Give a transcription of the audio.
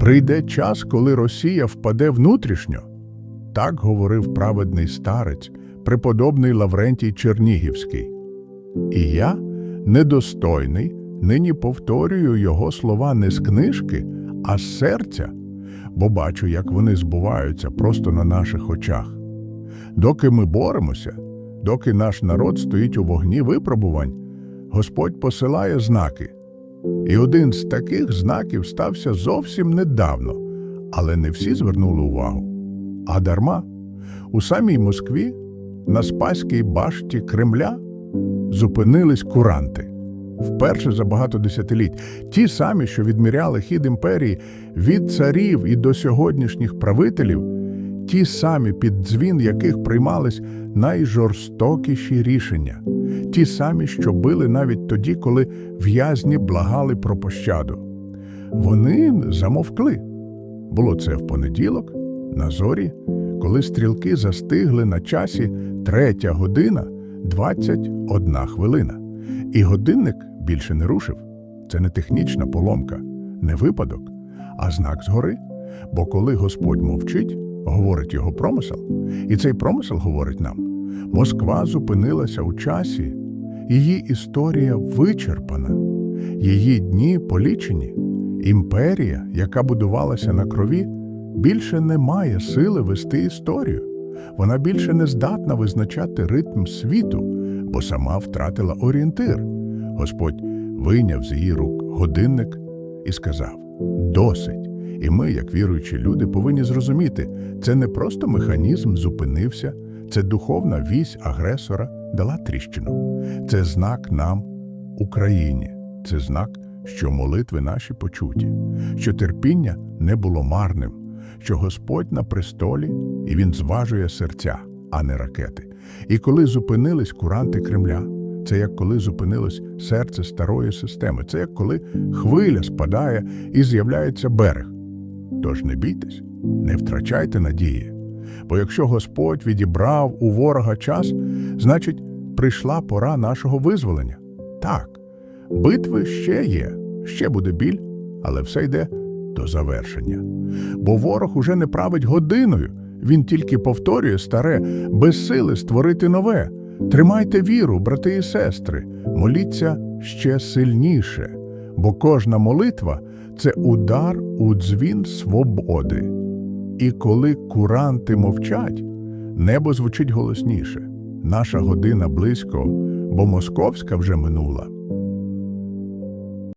Прийде час, коли Росія впаде внутрішньо. Так говорив праведний старець, преподобний Лаврентій Чернігівський. І я, недостойний, нині повторюю його слова не з книжки, а з серця, бо бачу, як вони збуваються просто на наших очах. Доки ми боремося, доки наш народ стоїть у вогні випробувань, Господь посилає знаки. І один з таких знаків стався зовсім недавно, але не всі звернули увагу. А дарма у самій Москві на Спаській башті Кремля зупинились куранти. Вперше за багато десятиліть ті самі, що відміряли хід імперії від царів і до сьогоднішніх правителів, ті самі, під дзвін яких приймались найжорстокіші рішення, ті самі, що били навіть тоді, коли в'язні благали про пощаду. Вони замовкли. Було це в понеділок, на зорі, коли стрілки застигли на часі третя година 21 хвилина. І годинник більше не рушив. Це не технічна поломка, не випадок, а знак згори. Бо коли Господь мовчить, говорить його промисел, і цей промисел говорить нам: Москва зупинилася у часі, її історія вичерпана, її дні полічені. Імперія, яка будувалася на крові, більше не має сили вести історію. Вона більше не здатна визначати ритм світу, бо сама втратила орієнтир. Господь вийняв з її рук годинник і сказав: Досить. І ми, як віруючі люди, повинні зрозуміти, це не просто механізм зупинився, це духовна вісь агресора дала тріщину. Це знак нам, Україні, це знак, що молитви наші почуті, що терпіння не було марним, що Господь на престолі і Він зважує серця, а не ракети. І коли зупинились куранти Кремля, це як коли зупинилось серце старої системи, це як коли хвиля спадає і з'являється берег. Тож не бійтесь, не втрачайте надії. Бо якщо Господь відібрав у ворога час, значить, прийшла пора нашого визволення. Так, битви ще є, ще буде біль, але все йде до завершення. Бо ворог уже не править годиною, він тільки повторює старе, без сили створити нове. Тримайте віру, брати і сестри, моліться ще сильніше, бо кожна молитва це удар у дзвін свободи. І коли куранти мовчать, небо звучить голосніше. Наша година близько, бо московська вже минула.